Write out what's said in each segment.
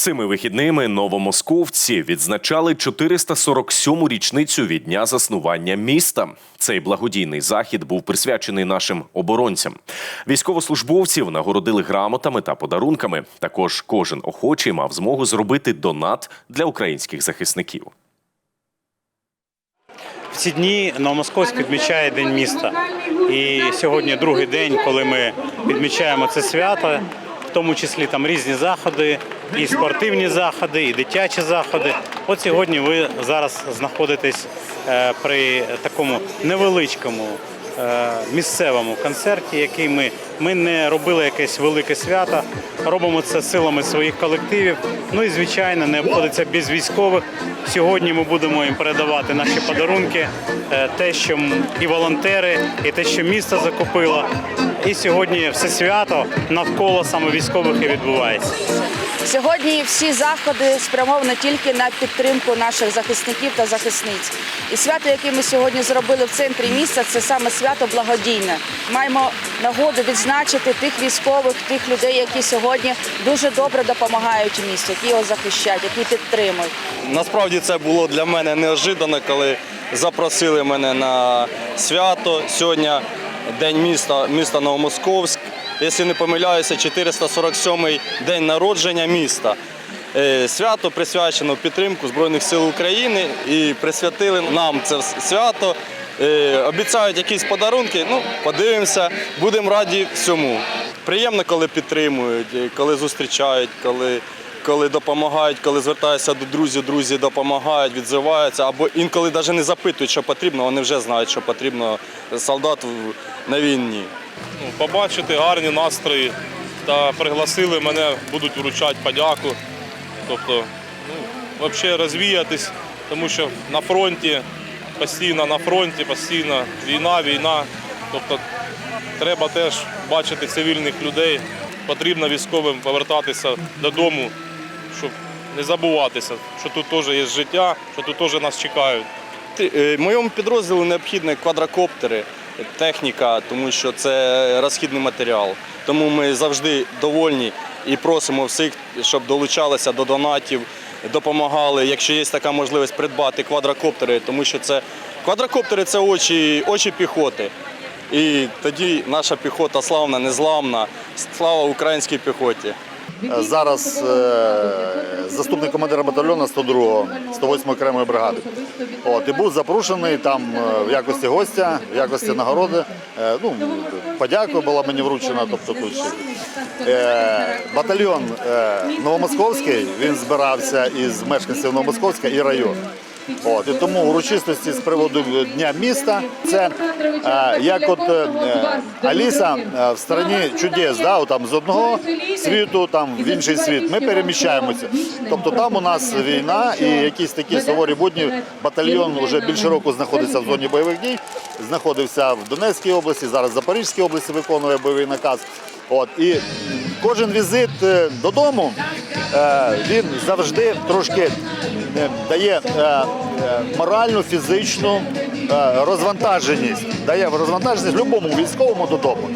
Цими вихідними новомосковці відзначали 447-му річницю від дня заснування міста. Цей благодійний захід був присвячений нашим оборонцям. Військовослужбовців нагородили грамотами та подарунками. Також кожен охочий мав змогу зробити донат для українських захисників. В ці дні Новомосковськ відмічає День міста. І сьогодні другий день, коли ми відмічаємо це свято, в тому числі там різні заходи, і спортивні заходи, і дитячі заходи. От сьогодні ви зараз знаходитесь е, при такому невеличкому е, місцевому концерті, який ми, ми не робили якесь велике свято, робимо це силами своїх колективів. Ну і звичайно, не обходиться без військових. Сьогодні ми будемо їм передавати наші подарунки, е, те, що і волонтери, і те, що місто закупило. І сьогодні все свято навколо саме військових і відбувається. Сьогодні всі заходи спрямовані тільки на підтримку наших захисників та захисниць. І свято, яке ми сьогодні зробили в центрі міста, це саме свято благодійне. Маємо нагоду відзначити тих військових, тих людей, які сьогодні дуже добре допомагають місту, які його захищають, які підтримують. Насправді це було для мене неожиданно, коли запросили мене на свято. Сьогодні день міста, міста Новомосковськ. Якщо не помиляюся, 447-й день народження міста. Е, Свято присвячено підтримку Збройних сил України і присвятили нам це свято. Е, Обіцяють якісь подарунки. Ну, подивимося, будемо раді всьому. Приємно, коли підтримують, коли зустрічають, коли коли допомагають, коли звертаються до друзів, друзі допомагають, відзиваються, або інколи навіть не запитують, що потрібно, вони вже знають, що потрібно солдату на війні. ну, побачити гарні настрої та пригласили мене, будуть вручати подяку. Тобто, ну, взагалі розвіятись, тому що на фронті, постійно на фронті, постійно війна, війна. Тобто треба теж бачити цивільних людей. Потрібно військовим повертатися додому, щоб не забуватися, що тут теж є життя, що тут теж нас чекають. Е, Моєму підрозділу необхідні квадрокоптери, техніка, тому що це розхідний матеріал. Тому ми завжди довольні і просимо всіх, щоб долучалися до донатів, допомагали, якщо є така можливість придбати квадрокоптери, тому що це квадрокоптери це очі, очі піхоти. І тоді наша піхота славна, незламна. Слава українській піхоті. Зараз е, заступник командира батальйону 102-го, 108 окремої бригади. От, і був запрошений там е, в якості гостя, в якості нагороди. Е, ну, подяка була мені вручена. Тобто, тут ще. Е, батальйон е, Новомосковський, він збирався із мешканців Новомосковська і району. От, і тому урочистості з приводу Дня міста це е, як от е, Аліса е, в страні чудес, да, от там з одного світу там в інший світ. Ми переміщаємося. Тобто там у нас війна і якісь такі суворі будні. Батальйон вже більше року знаходиться в зоні бойових дій, знаходився в Донецькій області, зараз в Запорізькій області виконує бойовий наказ. От і кожен візит е, додому е, він завжди трошки е, дає моральну, фізичну розвантаженість. Дає розвантаженість любому військовому додому.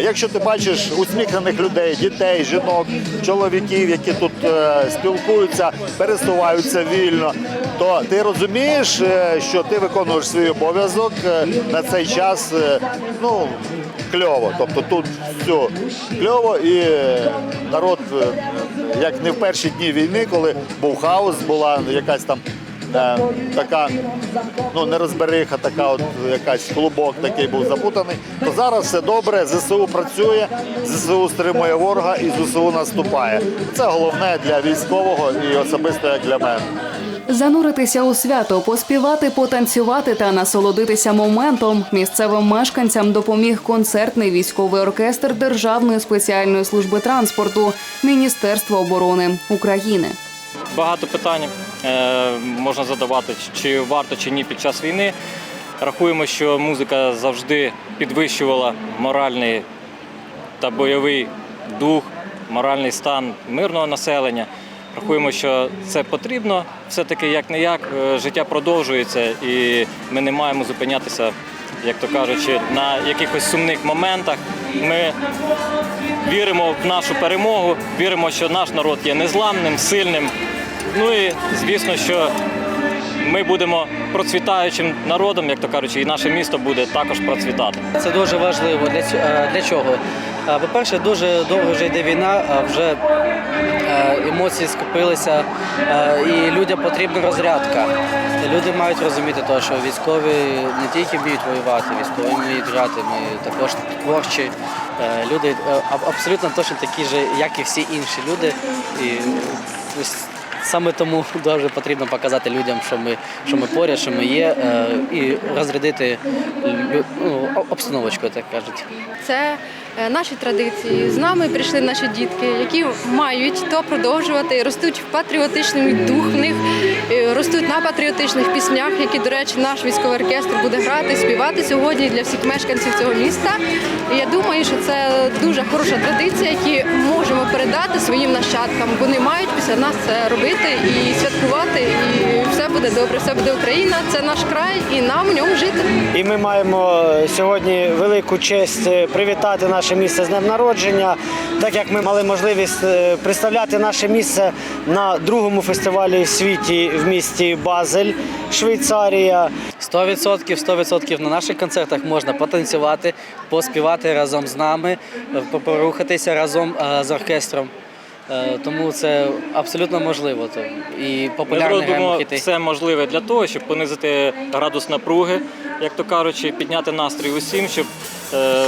Якщо ти бачиш усміхнених людей, дітей, жінок, чоловіків, які тут спілкуються, пересуваються вільно, то ти розумієш, що ти виконуєш свій обов'язок на цей час. Ну кльово. Тобто тут все кльово і народ, е, як не в перші дні війни, коли був хаос, була якась там. е, Така ну не розбериха, така от якась клубок такий був запутаний. То зараз все добре. ЗСУ працює, ЗСУ стримує ворога і ЗСУ наступає. Це головне для військового і особисто як для мене. Зануритися у свято, поспівати, потанцювати та насолодитися моментом місцевим мешканцям допоміг концертний військовий оркестр Державної спеціальної служби транспорту Міністерства оборони України. Багато питань е, можна задавати, чи варто чи ні під час війни. Рахуємо, що музика завжди підвищувала моральний та бойовий дух, моральний стан мирного населення. Рахуємо, що це потрібно. Все-таки як не як життя продовжується, і ми не маємо зупинятися, як то кажучи, на якихось сумних моментах. Ми віримо в нашу перемогу, віримо, що наш народ є незламним, сильним. Ну і звісно, що ми будемо процвітаючим народом, як то кажучи, і наше місто буде також процвітати. Це дуже важливо. Для, е, для чого? По-перше, дуже довго вже йде війна, вже е, емоції скопилися, е, і людям потрібна розрядка. Люди мають розуміти, те, що військові не тільки вміють воювати, військові вміють грати, ми також творчі е, люди, абсолютно точно такі ж, як і всі інші люди. І Саме тому дуже потрібно показати людям, що ми, що ми поряд, що ми є, е, і розрядити ну, обстановочку, так кажуть. Це е, наші традиції. З нами прийшли наші дітки, які мають то продовжувати, ростуть в патріотичний дух в них, ростуть на патріотичних піснях, які, до речі, наш військовий оркестр буде грати, співати сьогодні для всіх мешканців цього міста. І я думаю, що це дуже хороша традиція, яку можемо передати своїм нащадкам. Вони мають після нас це робити і святкувати, і буде добре, все буде Україна, це наш край, і нам в ньому жити. І ми маємо сьогодні велику честь е, привітати наше місце з днем народження, так як ми мали можливість е, представляти наше місце на другому фестивалі в світі в місті Базель, Швейцарія. 100%, 100% на наших концертах можна потанцювати, поспівати разом з нами, е, порухатися разом е, з оркестром. Е, Тому це абсолютно можливо. То. І Ми популярні робимо все можливе для того, щоб понизити градус напруги, як то кажучи, підняти настрій усім, щоб е,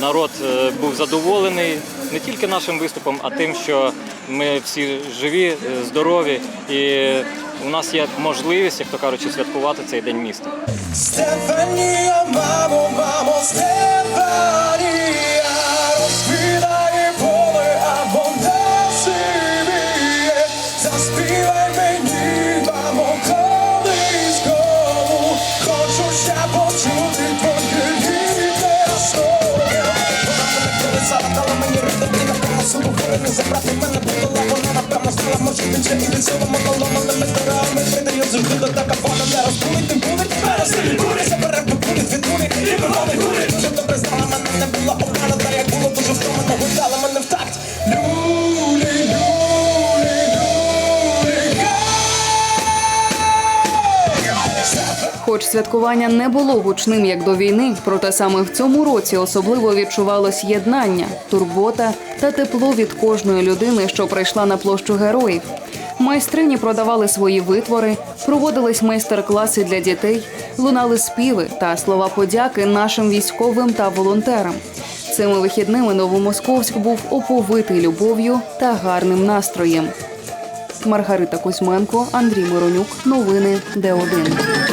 народ е, був задоволений не тільки нашим виступом, а тим, що ми всі живі, здорові, і у нас є можливість, як то кажучи, святкувати цей день міста. Стефанія, мамо, мамо, Стефанія, не була погана, та як було дуже втомлено, гудала мене в такт. Хоч святкування не було гучним як до війни, проте саме в цьому році особливо відчувалось єднання, турбота та тепло від кожної людини, що прийшла на площу героїв. Майстрині продавали свої витвори, проводились майстер-класи для дітей, лунали співи та слова подяки нашим військовим та волонтерам. Цими вихідними Новомосковськ був оповитий любов'ю та гарним настроєм. Маргарита Кузьменко, Андрій Миронюк. Новини Д1.